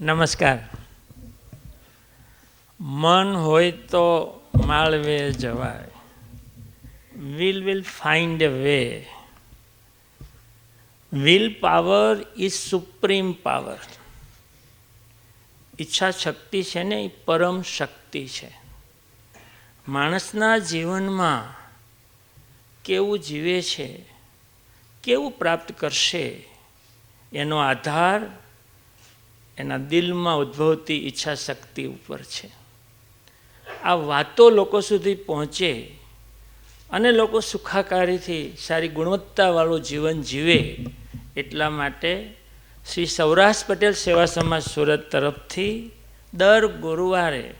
નમસ્કાર. મન હોય તો માળવે જવાય. Will will find a way will power is supreme power ઈચ્છા શક્તિ છે ને એ પરમ શક્તિ છે. માણસના જીવનમાં કેવું જીવે છે, કેવું પ્રાપ્ત કરશે, એનો આધાર એના દિલમાં ઉદ્ભવતી ઈચ્છા શક્તિ ઉપર છે. આ વાતો લોકો સુધી પહોંચે અને લોકો સુખાકારીથી સારી ગુણવત્તાવાળું જીવન જીવે એટલા માટે શ્રી સૌરાષ્ટ્ર પટેલ સેવા સમાજ સુરત તરફથી દર ગુરુવારે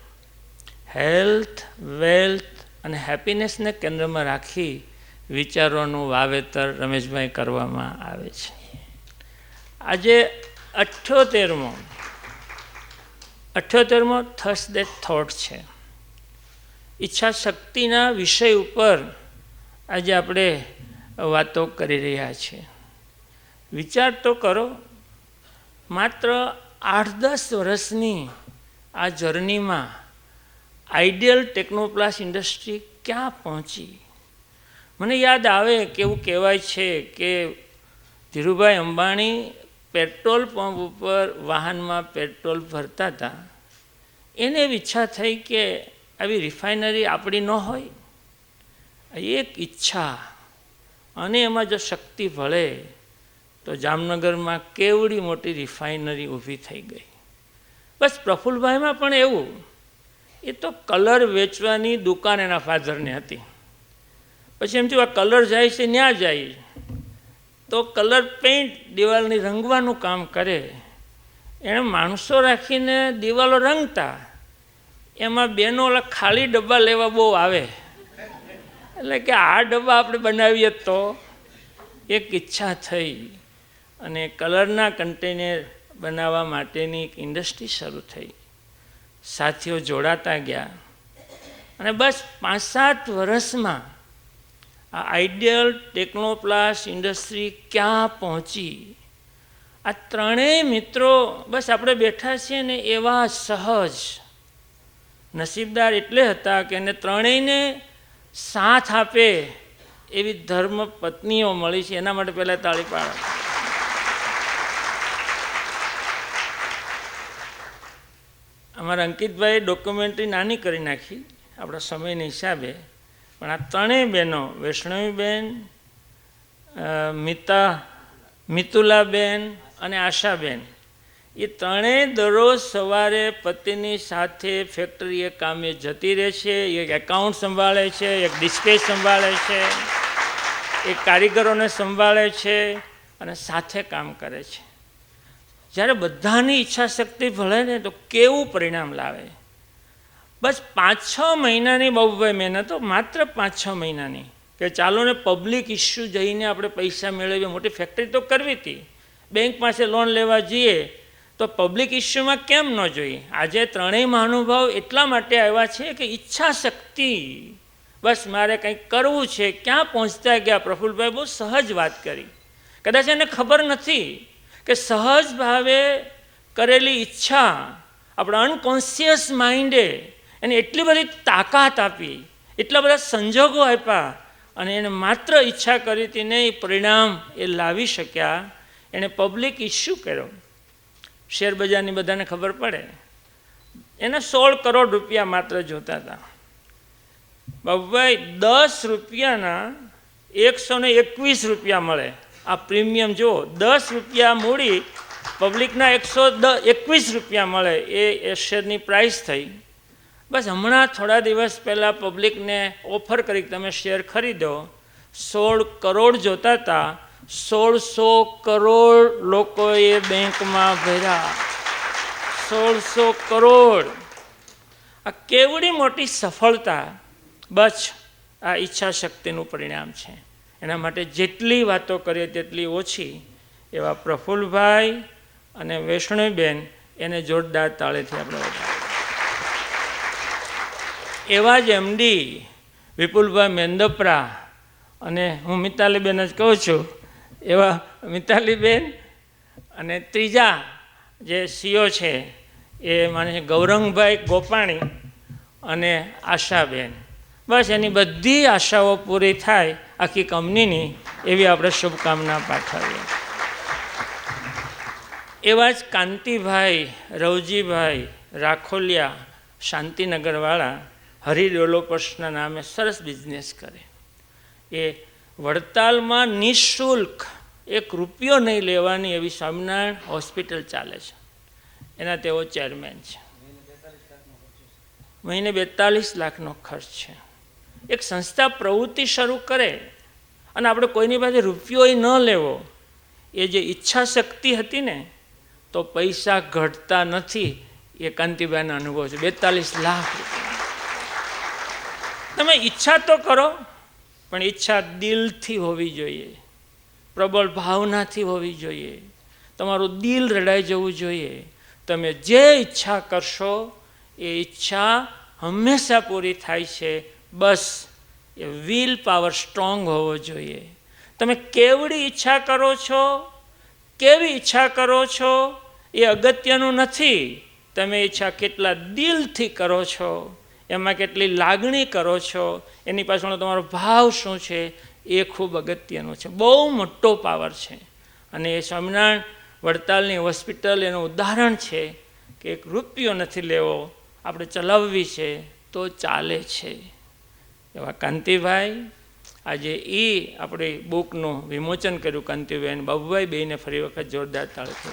હેલ્થ, વેલ્થ અને હેપીનેસને કેન્દ્રમાં રાખી વિચારોનું વાવેતર રમેશભાઈ કરવામાં આવે છે. આજે અઠ્યોતેરમો. અઠ્યોતેરમો થર્સ દેટ થોટ છે. ઈચ્છા શક્તિના વિષય ઉપર આજે આપણે વાતો કરી રહ્યા છીએ. વિચાર તો કરો, માત્ર આઠ દસ વર્ષની આ જર્નીમાં આઈડિયલ ટેકનોપ્લાસ ઇન્ડસ્ટ્રી ક્યાં પહોંચી? મને યાદ આવે કે એવું કહેવાય છે કે ધીરુભાઈ અંબાણી પેટ્રોલ પંપ ઉપર વાહનમાં પેટ્રોલ ભરતા હતા, એને એવી ઈચ્છા થઈ કે આવી રિફાઇનરી આપણી ન હોય. એક ઈચ્છા. અને એમાં જો શક્તિ ભળે તો જામનગરમાં કેવડી મોટી રિફાઇનરી ઊભી થઈ ગઈ. બસ પ્રફુલભાઈમાં પણ એવું. એ તો કલર વેચવાની દુકાન એના ફાધરની હતી. પછી એમ થયું, આ કલર જાય છે ત્યાં જાય. તો કલર પેઇન્ટ દિવાલની રંગવાનું કામ કરે. એણે માણસો રાખીને દિવાલો રંગતા. એમાં બેનો ઓલા ખાલી ડબ્બા લેવા બહુ આવે. એટલે કે આ ડબ્બા આપણે બનાવીએ તો એક ઈચ્છા થઈ અને કલરના કન્ટેનર બનાવવા માટેની એક ઇન્ડસ્ટ્રી શરૂ થઈ. સાથીઓ જોડાતા ગયા. અને બસ પાંચ સાત વર્ષમાં આ આઈડિયલ ટેકનોપ્લાસ ઇન્ડસ્ટ્રી ક્યાં પહોંચી? આ ત્રણેય મિત્રો બસ આપણે બેઠા છીએ ને એવા સહજ. નસીબદાર એટલે હતા કે એને ત્રણેયને સાથ આપે એવી ધર્મ પત્નીઓ મળી છે. એના માટે પહેલાં તાળી પાડો અમારા અંકિતભાઈ ડોક્યુમેન્ટરી નાની કરી નાખી. આપણા સમયના હિસાબે. પણ આ ત્રણેય બહેનો, વૈષ્ણવીબેન મિતા, મિતુલાબેન અને આશાબેન, એ ત્રણેય દરરોજ સવારે પતિની સાથે ફેક્ટરીએ કામે જતી રહે છે, એક એકાઉન્ટ સંભાળે છે, એક ડિસ્પેચ સંભાળે છે, એક કારીગરોને સંભાળે છે અને સાથે કામ કરે છે. જ્યારે બધાની ઈચ્છા શક્તિ ભળે ને તો કેવું પરિણામ લાવે? બસ પાંચ છ મહિનાની બહુ મહેનત, માત્ર પાંચ છ મહિનાની. કે ચાલો ને પબ્લિક ઇસ્યુ જઈને આપણે પૈસા મેળવીએ. મોટી ફેક્ટરી તો કરવી હતી. બેંક પાસે લોન લેવા જઈએ, તો પબ્લિક ઇસ્યુમાં કેમ ન જોઈએ? આજે ત્રણેય મહાનુભાવ એટલા માટે આવ્યા છે કે ઈચ્છા શક્તિ. બસ મારે કંઈક કરવું છે. ક્યાં પહોંચતા ગયા? પ્રફુલભાઈ બહુ સહજ વાત કરી. કદાચ એને ખબર નથી કે સહજ ભાવે કરેલી ઈચ્છા આપણા અનકોન્શિયસ માઇન્ડે એને એટલી બધી તાકાત આપી, એટલા બધા સંજોગો આપ્યા અને એને માત્ર ઈચ્છા કરી હતી નહીં પરિણામ એ લાવી શક્યા. એણે પબ્લિક ઇસ્યુ કર્યો. શેર બજારની બધાને ખબર પડે. એને સોળ કરોડ રૂપિયા માત્ર જોતા હતા. બાબુભાઈ, દસ રૂપિયાના એકસો ને એકવીસ રૂપિયા મળે. આ પ્રીમિયમ જુઓ, દસ રૂપિયા મૂડી પબ્લિકના એકસો એકવીસ રૂપિયા મળે. એ શેરની પ્રાઇસ થઈ. બસ હમણાં થોડા દિવસ પહેલાં પબ્લિકને ઓફર કરી તમે શેર ખરીદો. સોળ કરોડ જોતા હતા સોળસો કરોડ લોકોએ બેંકમાં ભર્યા. સોળસો કરોડ. આ કેવડી મોટી સફળતા. બસ આ ઈચ્છા શક્તિનું પરિણામ છે. એના માટે જેટલી વાતો કરીએ તેટલી ઓછી. એવા પ્રફુલ્લભાઈ અને વૈષ્ણવીબેન એને જોરદાર તાળેથી આપણે વધારીએ. એવા જ એમડી વિપુલભાઈ મેંદપરા અને હું મિતાલીબેન જ કહું છું, એવા મિતાલીબેન અને ત્રીજા જે સીઓ છે એ માને ગૌરંગભાઈ ગોપાણી અને આશાબેન. બસ એની બધી આશાઓ પૂરી થાય આખી કંપનીની એવી આપણે શુભકામના પાઠવીએ. એવા જ કાંતિભાઈ, રવજીભાઈ, રાખોલિયા, શાંતિનગરવાળા હરિ ડેવલપર્સના નામે સરસ બિઝનેસ કરે. એ વડતાલમાં નિઃશુલ્ક એક રૂપિયો નહીં લેવાની એવી સ્વામિનારાયણ હોસ્પિટલ ચાલે છે. એના તેઓ ચેરમેન છે. મહિને બેતાલીસ લાખનો ખર્ચ છે. એક સંસ્થા પ્રવૃત્તિ શરૂ કરે અને આપણે કોઈની પાસે રૂપિયો ન લેવો, એ જે ઈચ્છા શક્તિ હતી ને, તો પૈસા ઘટતા નથી. એ કાંતિભાઈનો અનુભવ છે. બેતાલીસ લાખ તમે ઈચ્છા તો કરો, પણ ઈચ્છા દિલથી હોવી જોઈએ. પ્રબળ ભાવનાથી હોવી જોઈએ. તમારું દિલ રડાઈ જવું જોઈએ. તમે જે ઈચ્છા કરશો, એ ઈચ્છા હંમેશા પૂરી થાય છે. બસ, એ વિલ પાવર સ્ટ્રોંગ હોવો જોઈએ. તમે કેવડી ઈચ્છા કરો છો? કેવી ઈચ્છા કરો છો? એ અગત્યનું નથી. તમે ઈચ્છા કેટલા દિલથી કરો છો? એમાં કેટલી લાગણી કરો છો, એની પાછળનો તમારો ભાવ શું છે, એ ખૂબ અગત્યનું છે. બહુ મોટો પાવર છે. અને એ સ્વામિનારાયણ વડતાલની હોસ્પિટલ એનું ઉદાહરણ છે કે એક રૂપિયો નથી લેવો, આપણે ચલાવવી છે તો ચાલે છે. એવા કાંતિભાઈ, આજે એ આપણી બુકનું વિમોચન કર્યું કાંતિભાઈ અને બાબુભાઈ બેને ફરી વખત જોરદાર તાળથી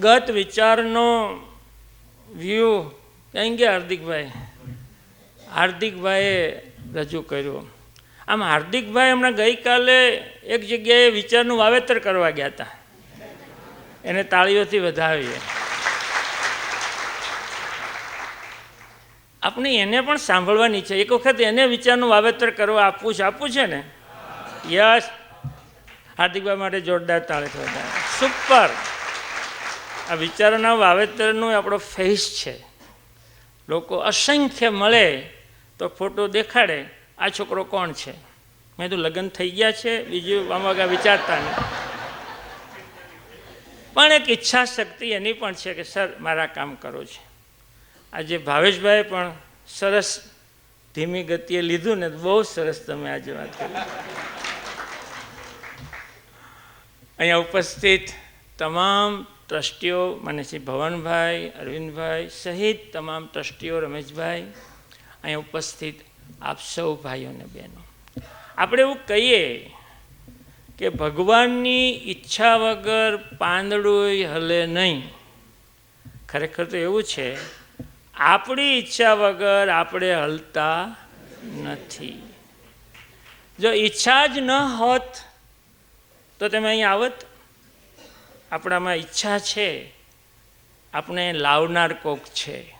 ગત વિચારનો વ્યૂ ક્યાં ગયા હાર્દિકભાઈ? હાર્દિકભાઈએ રજૂ કર્યું. આમ હાર્દિકભાઈ હમણાં ગઈકાલે એક જગ્યાએ વિચારનું વાવેતર કરવા ગયા હતા. એને તાળીઓથી વધાવીએ. આપણે એને પણ સાંભળવાની છે. એક વખત એને વિચારનું વાવેતર કરવા આપવું છે. આપવું છે ને? યસ. હાર્દિકભાઈ માટે જોરદાર તાળી વધારે. સુપર. આ વિચારોના વાવેતરનું આપણો ફેસ છે. લોકો અસંખ્ય મળે તો ફોટો દેખાડે, આ છોકરો કોણ છે? મેં તો લગ્ન થઈ ગયા છે, બીજું આમાં વિચારતા નહીં. પણ એક ઈચ્છા શક્તિ એની પણ છે કે, સર, મારા કામ કરો છે. આજે ભાવેશભાઈ પણ સરસ ધીમી ગતિએ લીધું ને, બહુ સરસ તમે આજે વાત કરી. અહીંયા ઉપસ્થિત તમામ ટ્રસ્ટીઓ, મને શ્રી ભવનભાઈ, અરવિંદભાઈ સહિત તમામ ટ્રસ્ટીઓ રમેશભાઈ, અહીંયા ઉપસ્થિત આપ સૌ ભાઈઓ અને બહેનો. આપણે એવું કહીએ કે ભગવાનની ઈચ્છા વગર પાંદડું હલે નહીં. ખરેખર તો એવું છે, આપણી ઈચ્છા વગર આપણે હલતા નથી. જો ઈચ્છા જ ન હોત, તો તમે અહીં આવત આપણામાં ઈચ્છા છે આપણે લાવનાર કોક છે.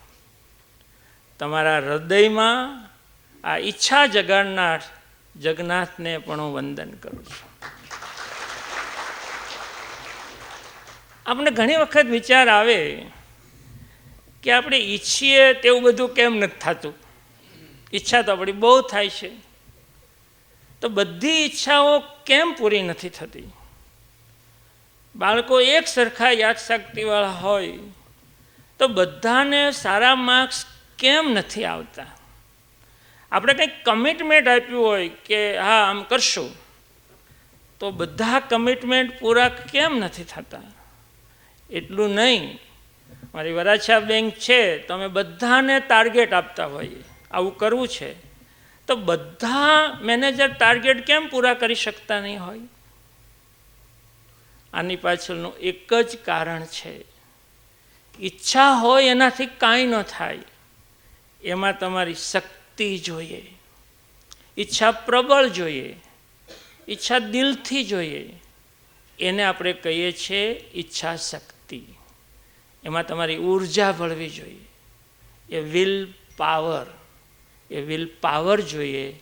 તમારા હૃદયમાં આ ઈચ્છા જગાડનાર જગન્નાથને પણ હું વંદન કરું છું. આપણે ઘણી વખત વિચાર આવે કે આપણે ઈચ્છીએ તેવું બધું કેમ નથી થતું? ઈચ્છા તો આપણી બહુ થાય છે. તો બધી ઈચ્છાઓ કેમ પૂરી નથી થતી? બાળકો એક સરખા યાદશક્તિવાળા હોય, તો બધાને સારા માર્ક્સ કેમ નથી આવતા? આપણે કંઈક કમિટમેન્ટ આપ્યું હોય કે, હા, આમ કરશું. તો બધા કમિટમેન્ટ પૂરા કેમ નથી થતા? એટલું નહીં. મારી વરાછા બેંક છે તો અમે બધાને ટાર્ગેટ આપતા હોઈએ. આવું કરવું છે. તો બધા મેનેજર ટાર્ગેટ કેમ પૂરા કરી શકતા નહીં હોય? આની પાછળનું એક જ કારણ છે. ઈચ્છા હોય એનાથી કાંઈ ન થાય. એમાં તમારી શક્તિ જોઈએ. ઈચ્છા પ્રબળ જોઈએ. ઈચ્છા દિલથી જોઈએ. એને આપણે કહીએ છીએ ઈચ્છા શક્તિ. એમાં તમારી ઊર્જા ભળવી જોઈએ. એ વિલ પાવર. એ વિલ પાવર જોઈએ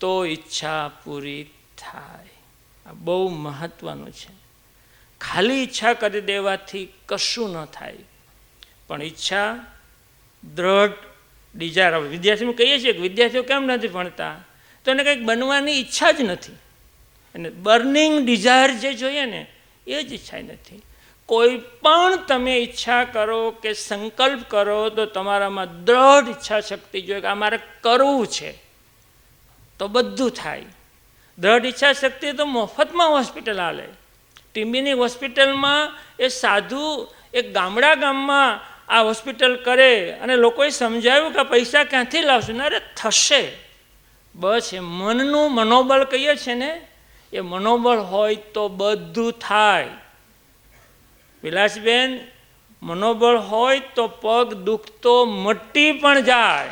તો ઈચ્છા પૂરી થાય. આ બહુ મહત્ત્વનું છે. ખાલી ઈચ્છા કરી દેવાથી કશું ન થાય. પણ ઈચ્છા, દ્રઢ, ડિઝાયર. વિદ્યાર્થીઓ કહીએ છીએ કે વિદ્યાર્થીઓ કેમ નથી ભણતા? તો એને કંઈક બનવાની ઈચ્છા જ નથી. અને બર્નિંગ ડિઝાયર જે જોઈએ ને, એ જ ઈચ્છા નથી. કોઈ પણ તમે ઈચ્છા કરો કે સંકલ્પ કરો, તો તમારામાં દ્રઢ ઈચ્છા શક્તિ જોઈએ કે આ મારે કરવું છે, તો બધું થાય. દ્રઢ ઈચ્છા શક્તિ તો મફતમાં હોસ્પિટલ હાલે ટીમ્બીની હોસ્પિટલમાં એ સાધુ એક ગામડા ગામમાં આ હોસ્પિટલ કરે અને લોકોએ સમજાવ્યું કે પૈસા ક્યાંથી લાવશું? અરે થશે. બસ એ મનનું મનોબળ કહીએ છીએ ને, એ મનોબળ હોય તો બધું થાય. વિલાસબેન, મનોબળ હોય તો પગ દુખતો મટી પણ જાય.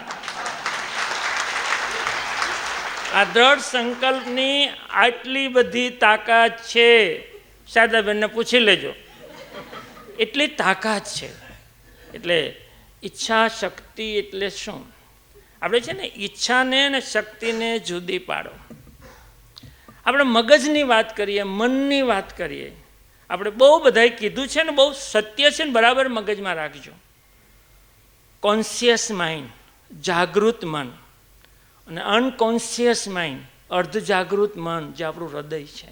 આ દ્રઢ સંકલ્પની આટલી બધી તાકાત છે. શારદાબેનને પૂછી લેજો. એટલી તાકાત છે. એટલે ઈચ્છા શક્તિ એટલે શું? આપણે છે ને ઈચ્છાને ને શક્તિને જુદી પાડો. આપણે મગજની વાત કરીએ, મનની વાત કરીએ, આપણે બહુ બધાએ કીધું છે ને, બહુ સત્ય છે ને, બરાબર મગજમાં રાખજો. કોન્શિયસ માઇન્ડ જાગૃત મન અને અનકોન્શિયસ માઇન્ડ અર્ધ જાગૃત મન જે આપણું હૃદય છે,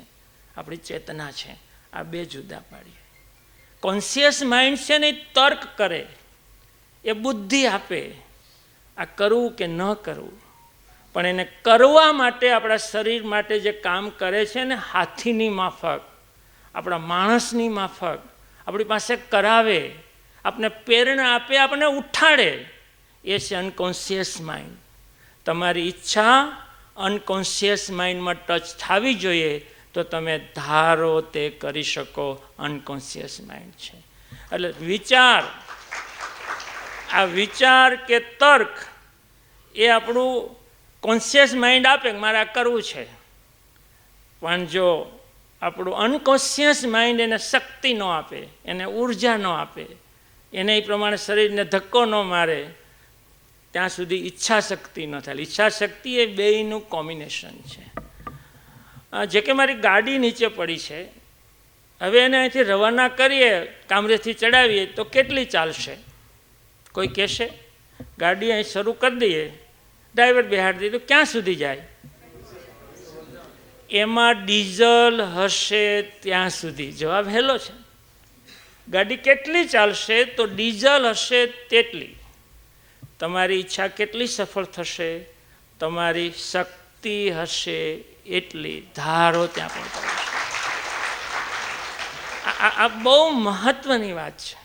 આપણી ચેતના છે. આ બે જુદા પાડીએ. કોન્શિયસ માઇન્ડ છે ને તર્ક કરે. એ બુદ્ધિ આપે. આ કરવું કે ન કરવું. પણ એને કરવા માટે આપણા શરીર માટે જે કામ કરે છે ને હાથીની માફક, આપણા માણસની માફક, આપણી પાસે કરાવે આપણે પ્રેરણા આપે આપણને ઉઠાડે, એ છે અનકોન્શિયસ માઇન્ડ તમારી ઈચ્છા અનકોન્શિયસ માઇન્ડમાં ટચ થવી જોઈએ તો તમે ધારો તે કરી શકો અનકોન્શિયસ માઇન્ડ છે. એટલે વિચાર, આ વિચાર કે તર્ક એ આપણું કોન્શિયસ માઇન્ડ આપે કે મારે આ કરવું છે. પણ જો આપણું અનકોન્શિયસ માઇન્ડ એને શક્તિ ન આપે, એને ઊર્જા ન આપે, એને એ પ્રમાણે શરીરને ધક્કો ન મારે, ત્યાં સુધી ઈચ્છા શક્તિ ન થાય. ઈચ્છા શક્તિ એ બેયનું કોમ્બિનેશન છે. જે કે મારી ગાડી નીચે પડી છે, હવે એને અહીંથી રવાના કરીએ, કામરેથી ચડાવીએ, તો કેટલી ચાલશે? કોઈ કહેશે, ગાડી અહીં શરૂ કરી દઈએ, ડ્રાઈવર બિહાડી દઈએ તો ક્યાં સુધી જાય? એમાં ડીઝલ હશે ત્યાં સુધી. જવાબ હેલો છે. ગાડી કેટલી ચાલશે, તો ડીઝલ હશે તેટલી. તમારી ઈચ્છા કેટલી સફળ થશે? તમારી શક્તિ હશે એટલી ધારો ત્યાં પણ આ બહુ મહત્વની વાત છે.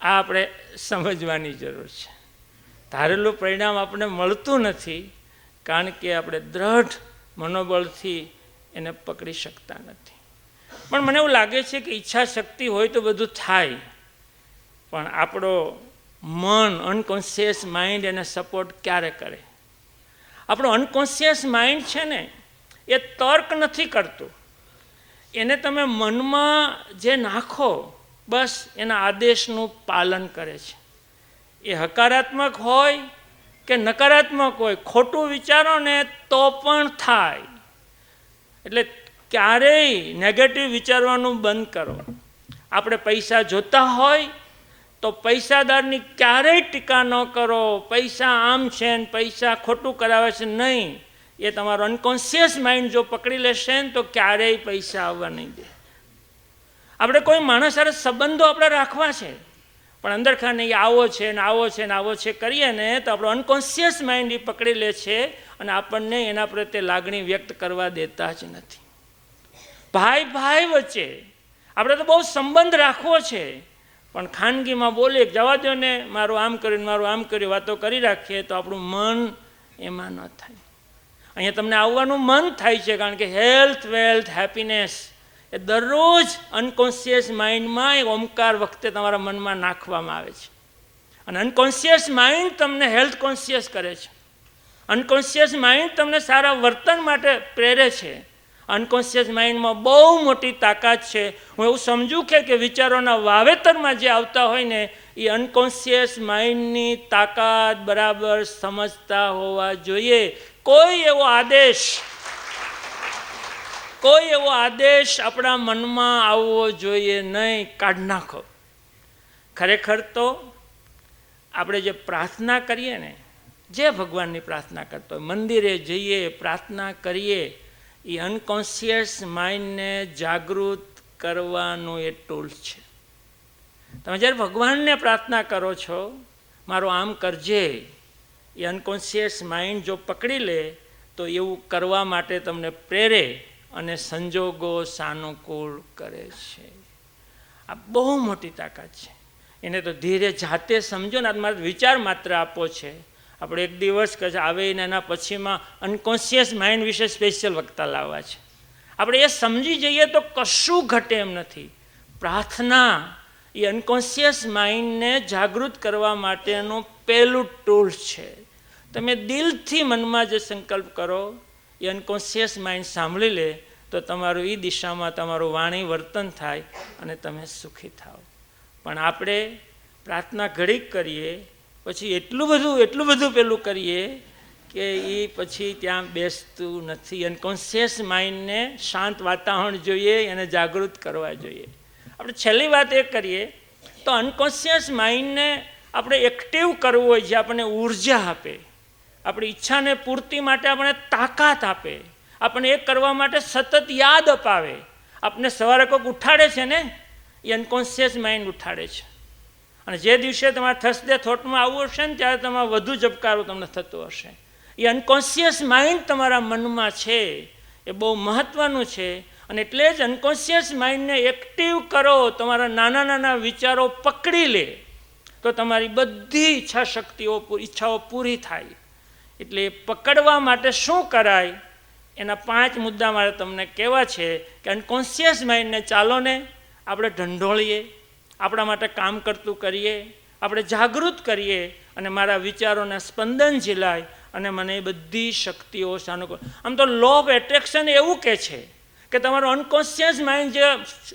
આ આપણે સમજવાની જરૂર છે. ધારેલું પરિણામ આપણને મળતું નથી, કારણ કે આપણે દ્રઢ મનોબળથી એને પકડી શકતા નથી. પણ મને એવું લાગે છે કે ઈચ્છા શક્તિ હોય તો બધું થાય. પણ આપણો મન અનકોન્શિયસ માઇન્ડ એને સપોર્ટ ક્યારે કરે? આપણો અનકોન્શિયસ માઇન્ડ છે ને એ તર્ક નથી કરતું. એને તમે મનમાં જે નાખો, બસ એના આદેશનું પાલન કરે છે. એ હકારાત્મક હોય કે નકારાત્મક હોય, ખોટું વિચારો ને તો પણ થાય. એટલે ક્યારેય નેગેટિવ વિચારવાનું બંધ કરો. આપણે પૈસા જોતા હોય, તો પૈસાદારની ક્યારેય ટીકા ન કરો. પૈસા આમ છે ને પૈસા ખોટું કરાવે છે નહીં. એ તમારો અનકોન્શિયસ માઇન્ડ જો પકડી લેશે ને તો ક્યારેય પૈસા આવવા નહીં દે. આપણે કોઈ માણસ સાથે સંબંધો આપણે રાખવા છે. પણ અંદર ખાને એ આવો છે ને આવો છે ને આવો છે કરીએ ને તો આપણો અનકોન્શિયસ માઇન્ડ એ પકડી લે છે અને આપણને એના પ્રત્યે લાગણી વ્યક્ત કરવા દેતા જ નથી. ભાઈ ભાઈ વચ્ચે આપણે તો બહુ સંબંધ રાખવો છે. પણ ખાનગીમાં બોલીએ જવા દો ને, મારું આમ કર્યું મારું આમ કર્યું, વાતો કરી રાખીએ તો આપણું મન એમાં ન થાય. અહીંયા તમને આવવાનું મન થાય છે, કારણ કે હેલ્થ વેલ્થ હેપીનેસ એ દરરોજ અનકોન્શિયસ માઇન્ડમાં એ ઓમકાર વખતે તમારા મનમાં નાખવામાં આવે છે. અને અનકોન્શિયસ માઇન્ડ તમને હેલ્થ કોન્શિયસ કરે છે. અનકોન્શિયસ માઇન્ડ તમને સારા વર્તન માટે પ્રેરે છે. અનકોન્શિયસ માઇન્ડમાં બહુ મોટી તાકાત છે. હું એવું સમજું કે કે વિચારોના વાવેતરમાં જે આવતા હોય ને, એ અનકોન્શિયસ માઇન્ડની તાકાત બરાબર સમજતા હોવા જોઈએ. કોઈ એવો આદેશ, કોઈ એવો આદેશ આપણા મનમાં આવવો જોઈએ નહીં, કાઢ નાખો. ખરેખર તો આપણે જે પ્રાર્થના કરીએ ને, જે ભગવાનની પ્રાર્થના કરતો હોય, મંદિરે જઈએ, પ્રાર્થના કરીએ, એ અનકોન્શિયસ માઇન્ડને જાગૃત કરવાનું એ ટૂલ છે. તમે જ્યારે ભગવાનને પ્રાર્થના કરો છો, મારું આમ કરજે. એ અનકોન્શિયસ માઇન્ડ જો પકડી લે, તો એવું કરવા માટે તમને પ્રેરે અને સંજોગો સાનુકૂળ કરે છે. આ બહુ મોટી તાકાત છે. એને તો ધીરે જાતે સમજો ને મારે વિચાર માત્ર આપો છે. આપણે એક દિવસ કદાચ આવે એના પછીમાં અનકોન્શિયસ માઇન્ડ વિશે સ્પેશિયલ વક્તા લાવવા છે. આપણે એ સમજી જઈએ તો કશું ઘટે એમ નથી. પ્રાર્થના એ અનકોન્શિયસ માઇન્ડને જાગૃત કરવા માટેનું પહેલું ટૂલ છે. તમે દિલથી મનમાં જે સંકલ્પ કરો, એ અનકોન્શિયસ માઇન્ડ સાંભળી લે, તો તમારું એ દિશામાં તમારું વાણી વર્તન થાય અને તમે સુખી થાઓ પણ આપણે પ્રાર્થના ઘડીક કરીએ, પછી એટલું બધું એટલું બધું પેલું કરીએ કે એ પછી ત્યાં બેસતું નથી. અનકોન્શિયસ માઇન્ડને શાંત વાતાવરણ જોઈએ, એને જાગૃત કરવા જોઈએ. આપણે છેલ્લી વાત એ કરીએ, તો અનકોન્શિયસ માઇન્ડને આપણે એક્ટિવ કરવું હોય જે આપણને ઊર્જા આપે. આપણી ઈચ્છાને પૂર્તિ માટે આપણે તાકાત આપે. આપણને એ કરવા માટે સતત યાદ અપાવે. આપણને સવારે કોઈક ઉઠાડે છે ને, એ અનકોન્શિયસ માઇન્ડ ઉઠાડે છે. અને જે દિવસે તમારે થર્સડે થોટમાં આવવું હશે ને, ત્યારે તમારે વધુ જબકારો તમને થતો હશે. એ અનકોન્શિયસ માઇન્ડ તમારા મનમાં છે. એ બહુ મહત્ત્વનું છે. અને એટલે જ અનકોન્શિયસ માઇન્ડને એક્ટિવ કરો, તમારા નાના નાના વિચારો પકડી લે. તો તમારી બધી ઈચ્છા શક્તિઓ ઈચ્છાઓ પૂરી થાય. એટલે પકડવા માટે શું કરાય? એના પાંચ મુદ્દા મારે તમને કહેવા છે કે અનકોન્શિયસ માઇન્ડને ચાલો ને આપણે ઢંઢોળીએ, આપણા માટે કામ કરતું કરીએ, આપણે જાગૃત કરીએ અને મારા વિચારોને સ્પંદન ઝીલાય અને મને બધી શક્તિઓ સાનુકૂળ આમ તો લો ઓફ એટ્રેક્શન એવું કે છે કે તમારું અનકોન્શિયસ માઇન્ડ જે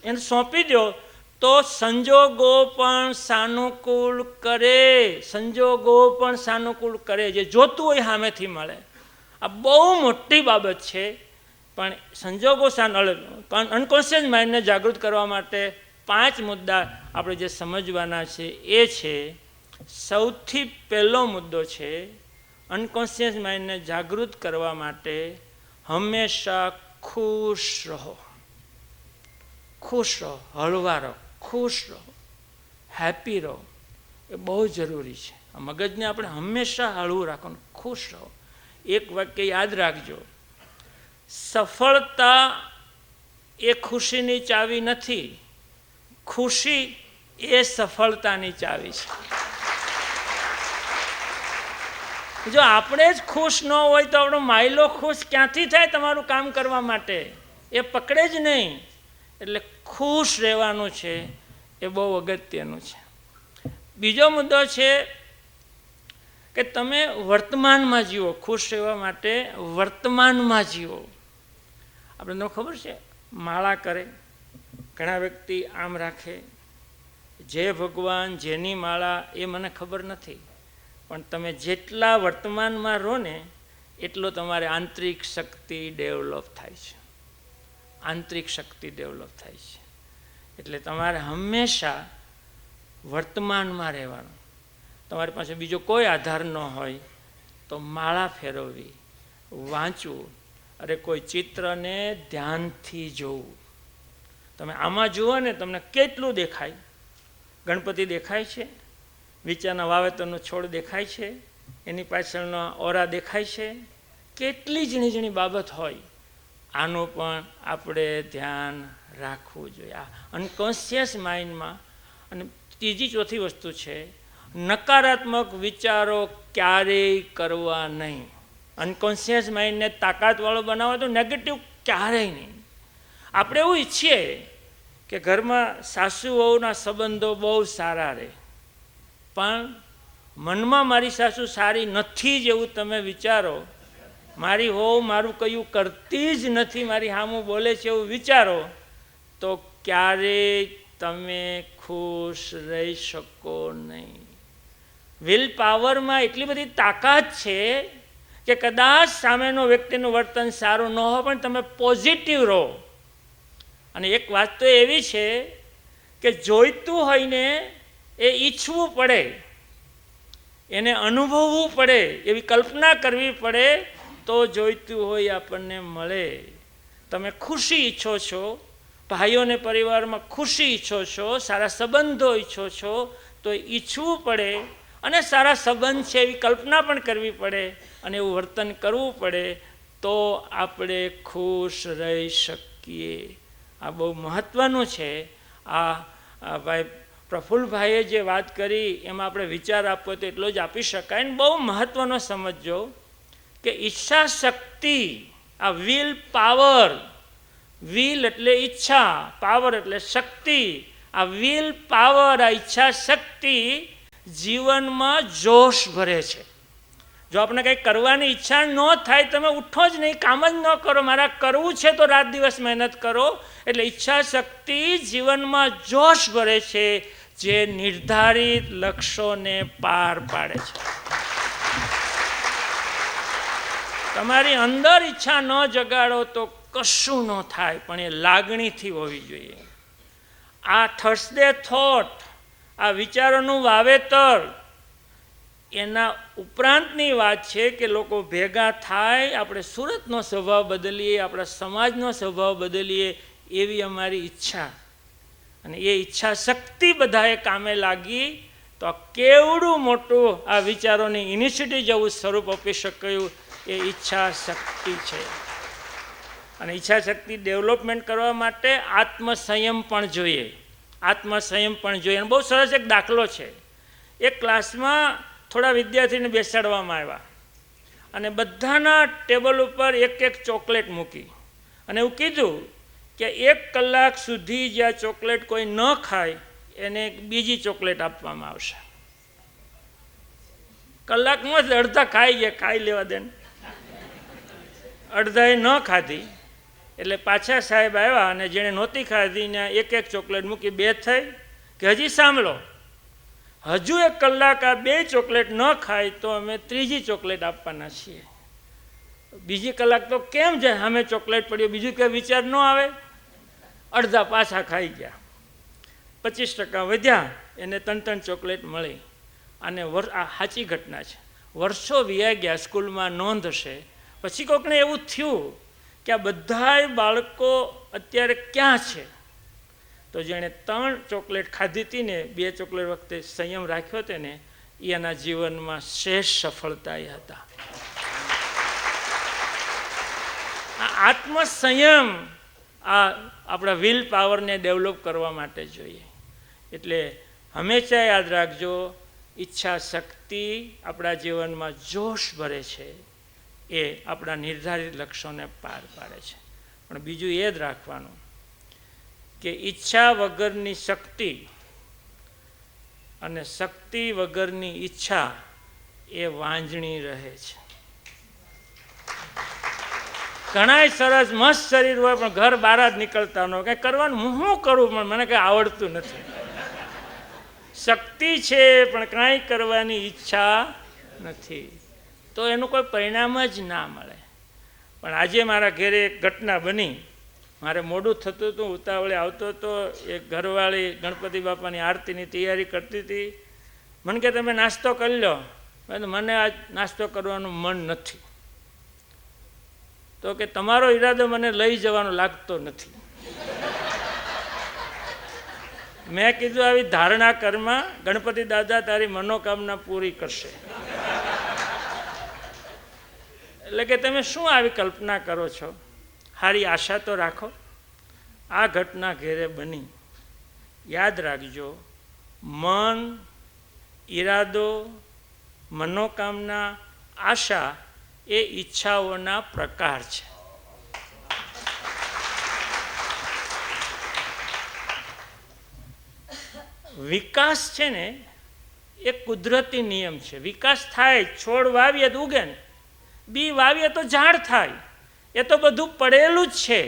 એને સોંપી દો તો સંજોગો પણ સાનુકૂળ કરે. સંજોગો પણ સાનુકૂળ કરે. જે જોતું હોય સામેથી મળે. આ બહુ મોટી બાબત છે. પણ સંજોગો સાન અનકોન્શિયસ માઇન્ડને જાગૃત કરવા માટે પાંચ મુદ્દા આપણે જે સમજવાના છે એ છે, સૌથી પહેલો મુદ્દો છે અનકોન્શિયસ માઇન્ડને જાગૃત કરવા માટે હંમેશા ખુશ રહો. ખુશ રહો, હળવા રહો. ખુશ રહો હેપી રહો, એ બહુ જરૂરી છે. આ મગજને આપણે હંમેશા હળવું રાખવાનું, ખુશ રહો. એક વાક્ય યાદ રાખજો. સફળતા એ ખુશીની ચાવી નથી, ખુશી એ સફળતાની ચાવી છે. જો આપણે જ ખુશ ન હોય તો આપણો માયલો ખુશ ક્યાંથી થાય તમારું કામ કરવા માટે? એ પકડે જ નહીં. એટલે ખુશ રહેવાનું છે એ બહુ અગત્યનું છે. બીજો મુદ્દો છે કે તમે વર્તમાનમાં જીવો, ખુશ રહેવા માટે વર્તમાનમાં જીવો. આપણે તો ખબર છે, માળા કરે, ઘણા વ્યક્તિ આમ રાખે, જે ભગવાન જેની માળા એ મને ખબર નથી, પણ તમે જેટલા વર્તમાનમાં રહો ને, એટલો તમારે આંતરિક શક્તિ ડેવલપ થાય છે. આંતરિક શક્તિ ડેવલપ થાય છે. એટલે તમારે હંમેશા વર્તમાનમાં રહેવાનું. તમારી પાસે બીજો કોઈ આધાર ન હોય તો માળા ફેરવવી, વાંચવું અરે કોઈ ચિત્રને ધ્યાનથી જોવું. તમે આમાં જુઓ ને તમને કેટલું દેખાય. ગણપતિ દેખાય છે વિચારના વાવેતરનો છોડ દેખાય છે, એની પાછળનો ઓરા દેખાય છે. કેટલી ઝીણી ઝીણી બાબત હોય આનું પણ આપણે ધ્યાન રાખવું જોઈએ. આ અનકોન્શિયસ માઇન્ડમાં અને ત્રીજી ચોથી વસ્તુ છે, નકારાત્મક વિચારો ક્યારેય કરવા નહીં. અનકોન્શિયસ માઇન્ડને તાકાતવાળો બનાવો તો નેગેટિવ ક્યારેય નહીં. આપણે એવું ઈચ્છીએ કે ઘરમાં સાસુ વહુના સંબંધો બહુ સારા રહે. પણ મનમાં મારી સાસુ સારી નથી જેવું તમે વિચારો મારી હોવ મારું કયું કરતી જ નથી, મારી હામું બોલે છે એવું વિચારો, તો ક્યારેય તમે ખુશ રહી શકો નહીં. વિલ પાવરમાં એટલી બધી તાકાત છે કે કદાચ સામેનો વ્યક્તિનું વર્તન સારું ન હોય, પણ તમે પોઝિટિવ રહો. અને એક વાત તો એવી છે કે જોઈતું હોય ને એ ઈચ્છવું પડે, એને અનુભવવું પડે, એવી કલ્પના કરવી પડે તો જોઈતું હોય આપણને મળે. તમે ખુશી ઈચ્છો છો, ભાઈઓને પરિવારમાં ખુશી ઈચ્છો છો, સારા સંબંધો ઈચ્છો છો, તો ઈચ્છવું પડે અને સારા સંબંધ છે એવી કલ્પના પણ કરવી પડે અને એવું વર્તન કરવું પડે, તો આપણે ખુશ રહી શકીએ. આ બહુ મહત્ત્વનું છે. આ ભાઈ પ્રફુલ્લભાઈએ જે વાત કરી, એમાં આપણે વિચાર આપવો તો એટલો જ આપી શકાય ને બહુ મહત્ત્વનો સમજજો. કે ઈચ્છા શક્તિ આ વિલ પાવર વિલ એટલે ઈચ્છા પાવર એટલે શક્તિ. આ વિલ પાવર આ ઈચ્છા શક્તિ જીવનમાં જોશ ભરે છે. જો આપણે કંઈ કરવાની ઈચ્છા ન થાય, તમે ઉઠો જ નહીં, કામ જ ન કરો. મારા કરવું છે તો રાત દિવસ મહેનત કરો. એટલે ઈચ્છા શક્તિ જીવનમાં જોશ ભરે છે, જે નિર્ધારિત લક્ષ્યોને પાર પાડે છે. તમારી અંદર ઈચ્છા ન જગાડો તો કશું ન થાય, પણ એ લાગણીથી હોવી જોઈએ. આ થર્સડે થોટ આ વિચારોનું વાવેતર, એના ઉપરાંતની વાત છે કે લોકો ભેગા થાય, આપણે સુરતનો સ્વભાવ બદલીએ, આપણા સમાજનો સ્વભાવ બદલીએ, એવી અમારી ઈચ્છા. અને એ ઈચ્છા શક્તિ બધાએ કામે લાગી તો કેવડું મોટું આ વિચારોની ઇનિશિયેટિવ જેવું સ્વરૂપ આપી શક્યું એ ઈચ્છા શક્તિ છે. અને ઈચ્છા શક્તિ ડેવલપમેન્ટ કરવા માટે આત્મસંયમ પણ જોઈએ. આત્મસંયમ પણ જોઈએ. અને બહુ સરસ એક દાખલો છે. એક ક્લાસમાં થોડા વિદ્યાર્થીને બેસાડવામાં આવ્યા. અને બધાના ટેબલ ઉપર એક એક ચોકલેટ મૂકી. અને એવું કીધું કે એક કલાક સુધી જ્યાં ચોકલેટ કોઈ ન ખાય એને એક બીજી ચોકલેટ આપવામાં આવશે. કલાકમાં જ અડધા ખાઈ ગયા, ખાઈ લેવા દે અડધાએ ન ખાધી, એટલે પાછા સાહેબ આવ્યા અને જેણે નહોતી ખાધી ને એક એક ચોકલેટ મૂકી બે થઈ કે હજી સાંભળો. હજુ એક કલાક આ બે ચોકલેટ ન ખાય તો અમે ત્રીજી ચોકલેટ આપવાના છીએ. બીજી કલાક તો કેમ છે અમે ચોકલેટ પડ્યો, બીજું કંઈ વિચાર ન આવે. અડધા પાછા ખાઈ ગયા. પચીસ ટકા વધ્યા, એને ત્રણ ત્રણ ચોકલેટ મળી. અને વર આ સાચી ઘટના છે. વર્ષો વ્યા ગયા, સ્કૂલમાં નોંધ હશે. પછી કોઈકને એવું થયું કે આ બધાય બાળકો અત્યારે ક્યાં છે? તો જેણે ત્રણ ચોકલેટ ખાધી હતી ને, બે ચોકલેટ વખતે સંયમ રાખ્યો હતો ને એ એના જીવનમાં શેષ સફળતા એ હતા. આ આત્મસંયમ આ આપણા વિલ પાવરને ડેવલપ કરવા માટે જોઈએ. એટલે હંમેશા યાદ રાખજો ઈચ્છા શક્તિ આપણા જીવનમાં જોશ ભરે છે, એ આપણા નિર્ધારિત લક્ષ્યોને પાર પાડે છે. પણ બીજું એ જ રાખવાનું કે ઈચ્છા વગરની શક્તિ અને શક્તિ વગરની ઈચ્છા એ વાંજણી રહે છે. ઘણાય સરસ, મસ્ત શરીર હોય, પણ ઘર બહાર જ નીકળતા ન કંઈ કરવાનું હું શું કરું? પણ મને કંઈ આવડતું નથી. શક્તિ છે, પણ કાંઈ કરવાની ઈચ્છા નથી. તો એનું કોઈ પરિણામ જ ના મળે. પણ આજે મારા ઘેરે એક ઘટના બની. મારે મોડું થતું હતું, ઉતાવળે આવતો હતો. એક ઘરવાળી ગણપતિ બાપાની આરતીની તૈયારી કરતી હતી. મને કે, તમે નાસ્તો કરી લો. મને આજ નાસ્તો કરવાનું મન નથી. તો કે, તમારો ઈરાદો મને લઈ જવાનો લાગતો નથી. મેં કીધું આવી ધારણા કરમાં ગણપતિ દાદા તારી મનોકામના પૂરી કરશે. એટલે કે તમે શું આવી કલ્પના કરો છો? સારી આશા તો રાખો. આ ઘટના ઘેરે બની. યાદ રાખજો, મન, ઈરાદો, મનોકામના, આશા એ ઈચ્છાઓના પ્રકાર છે. વિકાસ છે ને, એ કુદરતી નિયમ છે. વિકાસ થાય, છોડ વાવીએ તો ઉગે ને. બી વાવીએ તો ઝાડ થાય. એ તો બધું પડેલું જ છે.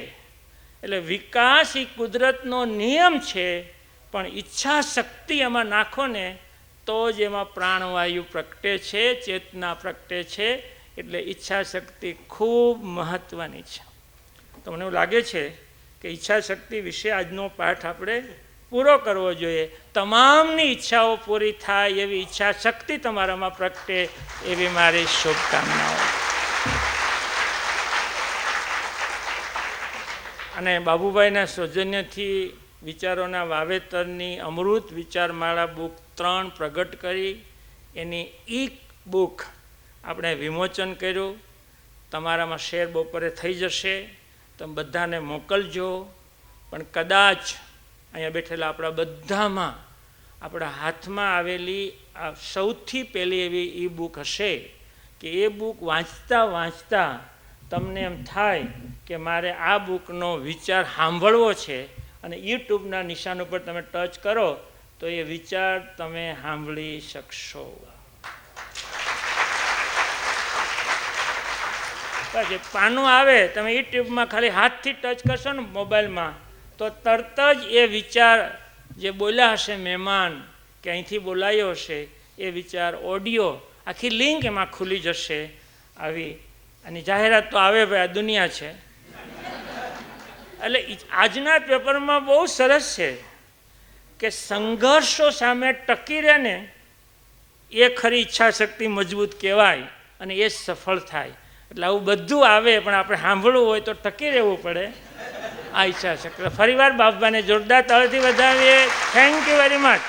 એટલે વિકાસ એ કુદરતનો નિયમ છે, પણ ઈચ્છા શક્તિ એમાં નાખો ને, તો જ એમાં પ્રાણવાયુ પ્રગટે છે, ચેતના પ્રગટે છે. એટલે ઈચ્છા શક્તિ ખૂબ મહત્ત્વની છે. તો મને એવું લાગે છે કે ઈચ્છા શક્તિ વિશે આજનો પાઠ આપણે પૂરો કરવો જોઈએ. તમામની ઈચ્છાઓ પૂરી થાય એવી ઈચ્છા શક્તિ તમારામાં પ્રગટે એવી મારી શુભકામનાઓ. અને બાબુભાઈના સૌજન્યથી વિચારોના વાવેતરની અમૃત વિચારમાળા બુક ત્રણ પ્રગટ કરી. એની ઈ બુક આપણે વિમોચન કર્યું. તમારામાં શેર બપોરે થઈ જશે. તમે બધાને મોકલજો. પણ કદાચ અહીંયા બેઠેલા આપણા બધામાં, આપણા હાથમાં આવેલી આ સૌથી પહેલી એવી ઈ બુક હશે કે એ બુક વાંચતા વાંચતા તમને એમ થાય કે મારે આ બુકનો વિચાર સાંભળવો છે અને યુટ્યુબના નિશાન ઉપર તમે ટચ કરો, તો એ વિચાર તમે સાંભળી શકશો. પાનું આવે, તમે યુટ્યુબમાં ખાલી હાથથી ટચ કરશો ને મોબાઈલમાં તો તરત જ એ વિચાર જે બોલ્યા હશે મહેમાન, કે અહીંથી બોલાયો હશે, એ વિચાર ઓડિયો, આખી લિંક એમાં ખુલી જશે આવી. અને જાહેરાત તો આવે ભાઈ, આ દુનિયા છે. એટલે આજના પેપરમાં બહુ સરસ છે કે સંઘર્ષો સામે ટકી રહે ને એ ખરી ઈચ્છા શક્તિ મજબૂત કહેવાય અને એ સફળ થાય. એટલે આવું બધું આવે, પણ આપણે સાંભળવું હોય તો ટકી રહેવું પડે. આ શક્ર ફરીવાર બાબાને જોરદાર તળથી વધાવીએ. Thank you very much